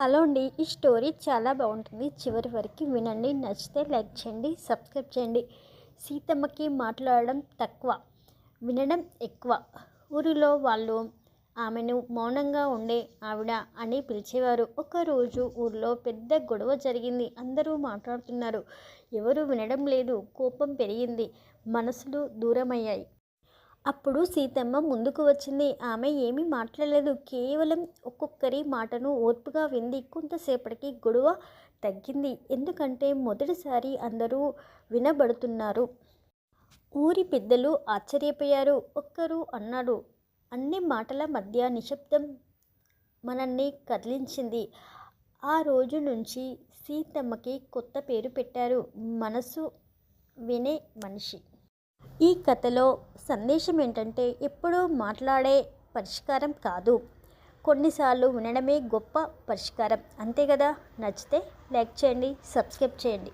Hello అండి ఈ story చాలా బాగుంటుంది. చివరి వరకు వినండి నచ్చితే లైక్ చేయండి సబ్స్క్రైబ్ చేయండి. సీతమ్మకి మాట్లాడడం తక్కువ వినడం ఎక్కువ. ఊరిలో వాళ్ళు ఆమెను మౌనంగా ఉండే ఆవిడ అని పిలిచేవారు. ఒకరోజు ఊర్లో పెద్ద గొడవ జరిగింది. అందరూ మాట్లాడుతున్నారు. ఎవరు వినడం లేదు. కోపం పెరిగింది. మనసులు దూరమయ్యాయి. అప్పుడు సీతమ్మ ముందుకు వచ్చింది. ఆమె ఏమీ మాట్లాడలేదు. కేవలం ఒక్కొక్కరి మాటను ఓర్పుగా వింది. కొంతసేపటికి గొడవ తగ్గింది. ఎందుకంటే మొదటిసారి అందరూ వినబడుతున్నారు. ఊరి పెద్దలు ఆశ్చర్యపోయారు. ఒక్కరు అన్నాడు. అన్ని మాటల మధ్య నిశ్శబ్దం మనల్ని కదిలించింది. ఆ రోజు నుంచి సీతమ్మకి కొత్త పేరు పెట్టారు. మనసు వినే మనిషి. ఈ కథలో సందేశం ఏంటంటే ఎప్పుడూ మాట్లాడే పరిష్కారం కాదు. కొన్నిసార్లు వినడమే గొప్ప పరిష్కారం. అంతే కదా? నచ్చితే లైక్ చేయండి సబ్స్క్రైబ్ చేయండి.